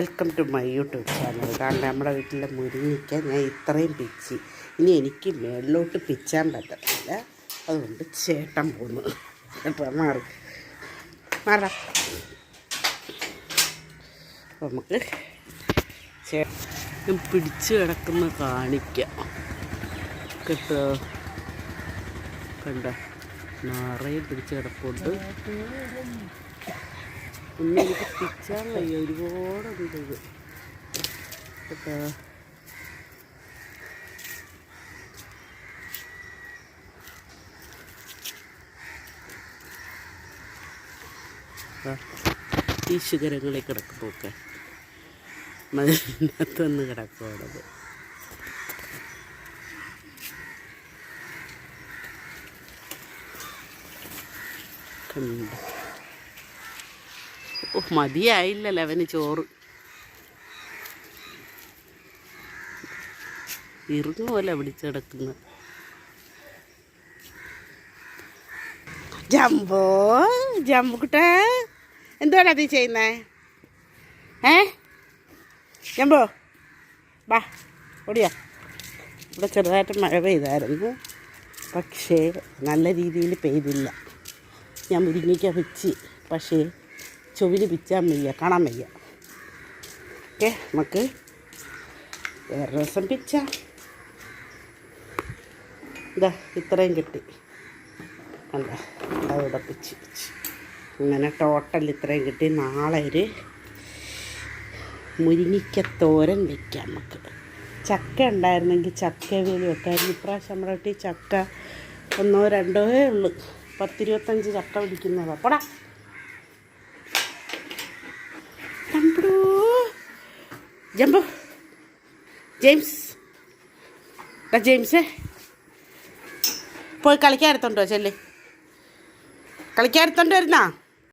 Welcome to my YouTube channel. കാരണം നമ്മുടെ വീട്ടിലെ മുരിങ്ങിക്ക ഞാൻ ഇത്രയും പിച്ചി. ഇനി എനിക്ക് മേളിലോട്ട് പിച്ചാൻ പറ്റത്തില്ല. അതുകൊണ്ട് ചേട്ടൻ പോന്നു. ചേട്ടാ മാറി. മാറാം. നമുക്ക് ചേ ഞാൻ പിടിച്ച് കിടക്കുന്ന കാണിക്കാം. കേട്ടോ. കണ്ട? നിറയെ പിടിച്ച് കിടപ്പുണ്ട്. പിന്നെ എനിക്ക് പിച്ചാൻ വയ്യ ഒരുപാടുണ്ട് ഇത്. കേട്ടോ? ഈ ശിഖരങ്ങളിൽ കിടക്കുമ്പോക്കെ മതിനകത്തൊന്ന് കിടക്കുവാണത്. കണ്ടു? മതിയായില്ലല്ലോ അവന് ചോറ്. ഇറുങ്ങ പോലെ പിടിച്ച് കിടക്കുന്നത് ജംബോ ജംബുക്കുട്ട എന്തുവാണ് അത് ചെയ്യുന്നേ? ഏ? ജംബോ ബാ ഓടിയാ. ഇവിടെ ചെറുതായിട്ട് മഴ പെയ്തായിരുന്നു. പക്ഷേ നല്ല രീതിയിൽ പെയ്തില്ല. ഞാൻ മുരിങ്ങിക്ക വെച്ച്. പക്ഷേ ചൊവിന് പിച്ചാൻ വയ്യ കാണാൻ വയ്യ. ഓക്കെ നമുക്ക് വേറെ ദിവസം പിച്ചാം. ഇതാ ഇത്രയും കിട്ടി. കണ്ട? അവിടെ പിച്ച് പിച്ച്. അങ്ങനെ ടോട്ടൽ ഇത്രയും കിട്ടി. നാളെ ഒരു മുരിങ്ങിക്കത്തോരൻ വെക്കാം നമുക്ക്. ചക്ക ഉണ്ടായിരുന്നെങ്കിൽ ചക്ക വേലി വെക്കായിരുന്നു. ഇപ്രാവശ്യം നമ്മുടെ വീട്ടിൽ ചക്ക ഒന്നോ രണ്ടോ ഉള്ളു. പത്തിരുപത്തഞ്ച് ചക്ക പിടിക്കുന്നതാണ് പോടാ. Jumbo James. ഡാ ജെയിംസേ. പോയി കളിക്കാൻ എടുത്തോണ്ടോ ചെല്ലേ. കളിക്കാൻ എടുത്തോണ്ട് വരുന്നാ?